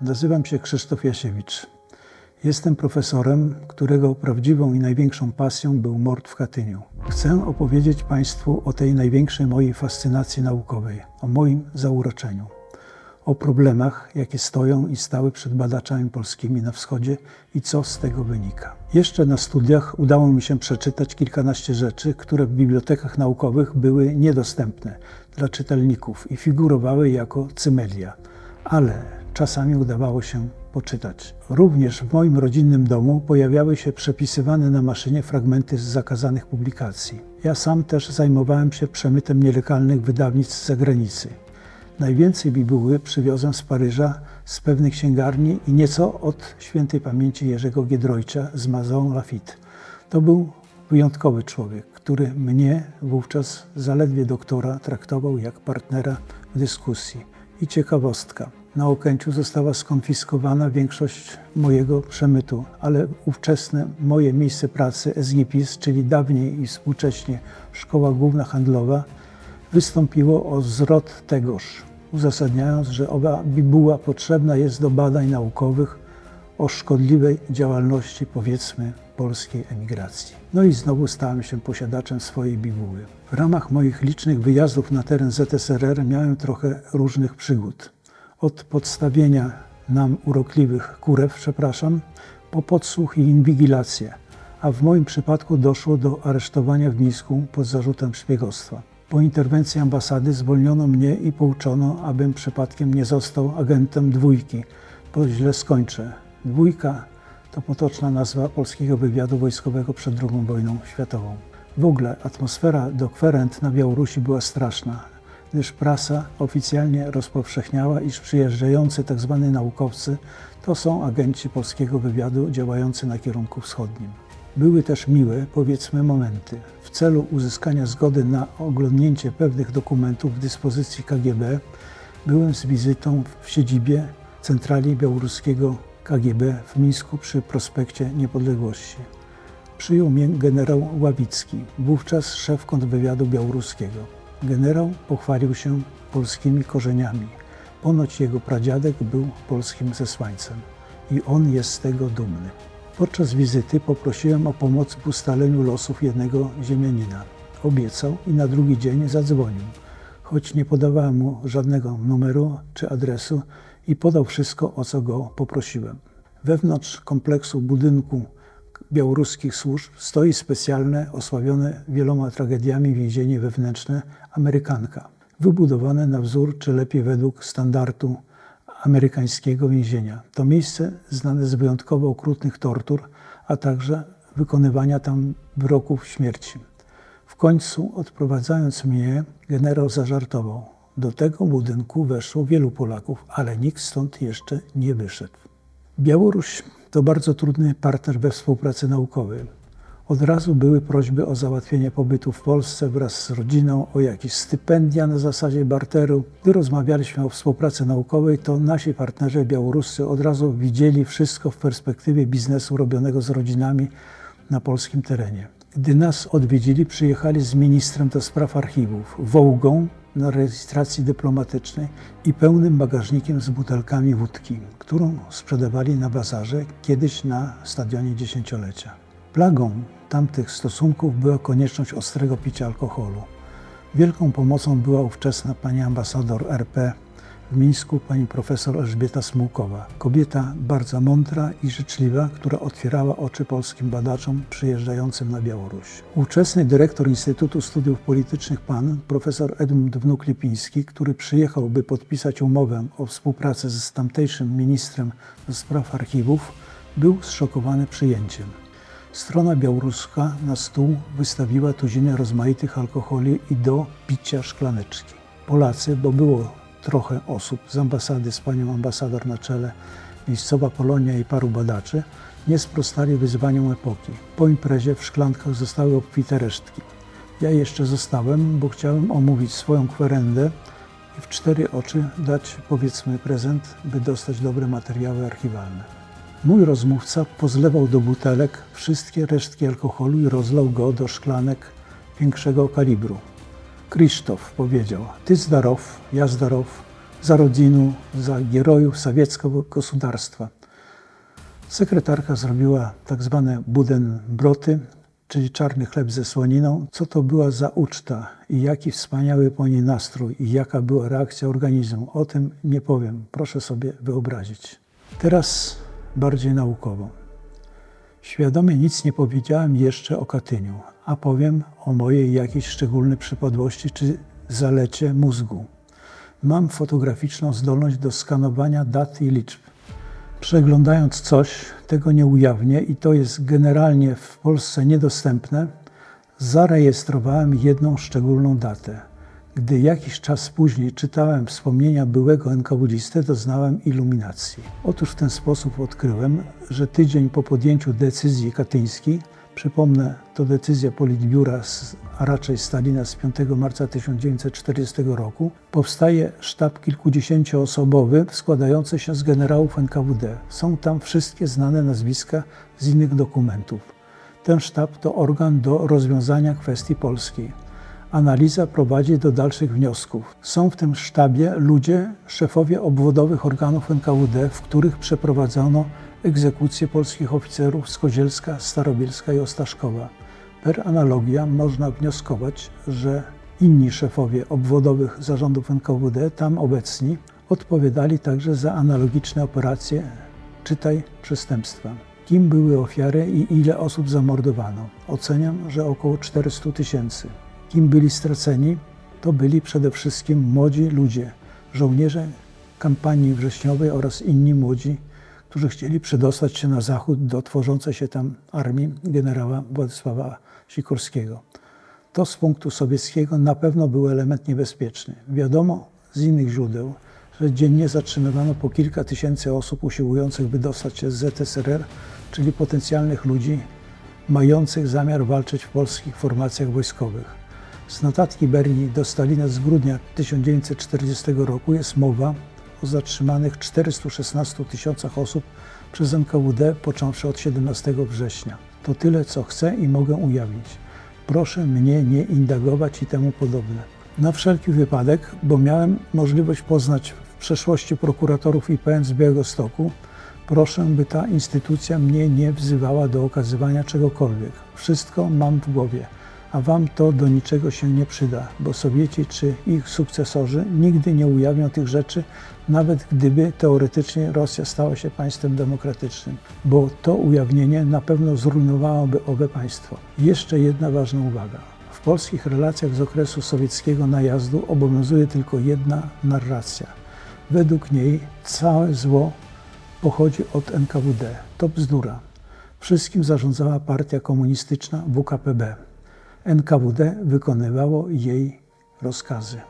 Nazywam się Krzysztof Jasiewicz. Jestem profesorem, którego prawdziwą i największą pasją był mord w Katyniu. Chcę opowiedzieć Państwu o tej największej mojej fascynacji naukowej, o moim zauroczeniu, o problemach, jakie stoją i stały przed badaczami polskimi na wschodzie i co z tego wynika. Jeszcze na studiach udało mi się przeczytać kilkanaście rzeczy, które w bibliotekach naukowych były niedostępne dla czytelników i figurowały jako cymelia, ale czasami udawało się poczytać. Również w moim rodzinnym domu pojawiały się przepisywane na maszynie fragmenty z zakazanych publikacji. Ja sam też zajmowałem się przemytem nielegalnych wydawnictw z zagranicy. Najwięcej bibuły przywiozłem z Paryża z pewnej księgarni i nieco od świętej pamięci Jerzego Giedroycia z Maison Lafitte. To był wyjątkowy człowiek, który mnie wówczas zaledwie doktora traktował jak partnera w dyskusji. I ciekawostka. Na Okęciu została skonfiskowana większość mojego przemytu, ale ówczesne moje miejsce pracy SGPiS, czyli dawniej i współcześnie Szkoła Główna Handlowa, wystąpiło o zwrot tegoż, uzasadniając, że owa bibuła potrzebna jest do badań naukowych o szkodliwej działalności, powiedzmy, polskiej emigracji. No i znowu stałem się posiadaczem swojej bibuły. W ramach moich licznych wyjazdów na teren ZSRR miałem trochę różnych przygód. Od podstawienia nam urokliwych kurew, przepraszam, po podsłuch i inwigilację, a w moim przypadku doszło do aresztowania w Mińsku pod zarzutem szpiegostwa. Po interwencji ambasady zwolniono mnie i pouczono, abym przypadkiem nie został agentem dwójki, bo źle skończę. Dwójka to potoczna nazwa polskiego wywiadu wojskowego przed II wojną światową. W ogóle atmosfera do kwerent na Białorusi była straszna, gdyż prasa oficjalnie rozpowszechniała, iż przyjeżdżający tzw. naukowcy to są agenci polskiego wywiadu działający na kierunku wschodnim. Były też miłe, powiedzmy, momenty. W celu uzyskania zgody na oglądnięcie pewnych dokumentów w dyspozycji KGB byłem z wizytą w siedzibie centrali białoruskiego KGB w Mińsku przy prospekcie Niepodległości. Przyjął mnie generał Ławicki, wówczas szef kontrwywiadu białoruskiego. Generał pochwalił się polskimi korzeniami. Ponoć jego pradziadek był polskim zesłańcem i on jest z tego dumny. Podczas wizyty poprosiłem o pomoc w ustaleniu losów jednego ziemianina. Obiecał i na drugi dzień zadzwonił, choć nie podawałem mu żadnego numeru czy adresu i podał wszystko, o co go poprosiłem. Wewnątrz kompleksu budynku białoruskich służb stoi specjalne, osławione wieloma tragediami więzienie wewnętrzne Amerykanka, wybudowane na wzór, czy lepiej według standardu amerykańskiego więzienia. To miejsce znane z wyjątkowo okrutnych tortur, a także wykonywania tam wyroków śmierci. W końcu, odprowadzając mnie, generał zażartował. Do tego budynku weszło wielu Polaków, ale nikt stąd jeszcze nie wyszedł. Białoruś to bardzo trudny partner we współpracy naukowej. Od razu były prośby o załatwienie pobytu w Polsce wraz z rodziną, o jakieś stypendia na zasadzie barteru. Gdy rozmawialiśmy o współpracy naukowej, to nasi partnerzy białoruscy od razu widzieli wszystko w perspektywie biznesu robionego z rodzinami na polskim terenie. Gdy nas odwiedzili, przyjechali z ministrem do spraw archiwów, Wołgą na rejestracji dyplomatycznej i pełnym bagażnikiem z butelkami wódki, którą sprzedawali na bazarze kiedyś na stadionie dziesięciolecia. Plagą tamtych stosunków była konieczność ostrego picia alkoholu. Wielką pomocą była ówczesna pani ambasador RP w Mińsku, pani profesor Elżbieta Smułkowa. Kobieta bardzo mądra i życzliwa, która otwierała oczy polskim badaczom przyjeżdżającym na Białoruś. Ówczesny dyrektor Instytutu Studiów Politycznych pan, profesor Edmund Wnuk-Lipiński, który przyjechał, by podpisać umowę o współpracy z tamtejszym ministrem spraw archiwów, był zszokowany przyjęciem. Strona białoruska na stół wystawiła tuzinę rozmaitych alkoholi i do picia szklaneczki. Polacy, bo było trochę osób z ambasady, z panią ambasador na czele, miejscowa Polonia i paru badaczy, nie sprostali wyzwaniom epoki. Po imprezie w szklankach zostały obfite resztki. Ja jeszcze zostałem, bo chciałem omówić swoją kwerendę i w cztery oczy dać, powiedzmy, prezent, by dostać dobre materiały archiwalne. Mój rozmówca pozlewał do butelek wszystkie resztki alkoholu i rozlał go do szklanek większego kalibru. Krzysztof powiedział, ty zdarow, ja zdarow, za rodzinu, za gierojów sowieckiego gospodarstwa. Sekretarka zrobiła tak zwane budenbroty, czyli czarny chleb ze słoniną. Co to była za uczta i jaki wspaniały po niej nastrój i jaka była reakcja organizmu. O tym nie powiem, proszę sobie wyobrazić. Teraz bardziej naukowo. Świadomie nic nie powiedziałem jeszcze o Katyniu, a powiem o mojej jakiejś szczególnej przypadłości czy zalecie mózgu. Mam fotograficzną zdolność do skanowania dat i liczb. Przeglądając coś, tego nie ujawnię i to jest generalnie w Polsce niedostępne, zarejestrowałem jedną szczególną datę. Gdy jakiś czas później czytałem wspomnienia byłego NKWDisty, doznałem iluminacji. Otóż w ten sposób odkryłem, że tydzień po podjęciu decyzji katyńskiej, przypomnę, to decyzja Politbiura, a raczej Stalina z 5 marca 1940 roku, powstaje sztab kilkudziesięcioosobowy składający się z generałów NKWD. Są tam wszystkie znane nazwiska z innych dokumentów. Ten sztab to organ do rozwiązania kwestii polskiej. Analiza prowadzi do dalszych wniosków. Są w tym sztabie ludzie, szefowie obwodowych organów NKWD, w których przeprowadzono egzekucje polskich oficerów z Kozielska, Starobielska i Ostaszkowa. Per analogia można wnioskować, że inni szefowie obwodowych zarządów NKWD, tam obecni, odpowiadali także za analogiczne operacje, czytaj przestępstwa. Kim były ofiary i ile osób zamordowano? Oceniam, że około 400 tysięcy. Kim byli straceni? To byli przede wszystkim młodzi ludzie, żołnierze kampanii wrześniowej oraz inni młodzi, którzy chcieli przedostać się na zachód do tworzącej się tam armii generała Władysława Sikorskiego. To z punktu sowieckiego na pewno był element niebezpieczny. Wiadomo z innych źródeł, że dziennie zatrzymywano po kilka tysięcy osób usiłujących wydostać się z ZSRR, czyli potencjalnych ludzi mających zamiar walczyć w polskich formacjach wojskowych. Z notatki Berni do Stalina z grudnia 1940 roku jest mowa zatrzymanych 416 tysiącach osób przez NKWD począwszy od 17 września. To tyle, co chcę i mogę ujawnić. Proszę mnie nie indagować i temu podobne. Na wszelki wypadek, bo miałem możliwość poznać w przeszłości prokuratorów IPN z Białegostoku, proszę, by ta instytucja mnie nie wzywała do okazywania czegokolwiek. Wszystko mam w głowie a wam to do niczego się nie przyda, bo Sowieci czy ich sukcesorzy nigdy nie ujawnią tych rzeczy, nawet gdyby teoretycznie Rosja stała się państwem demokratycznym, bo to ujawnienie na pewno zrujnowałoby owe państwo. Jeszcze jedna ważna uwaga. W polskich relacjach z okresu sowieckiego najazdu obowiązuje tylko jedna narracja. Według niej całe zło pochodzi od NKWD. To bzdura. Wszystkim zarządzała partia komunistyczna WKPB. NKWD wykonywało jej rozkazy.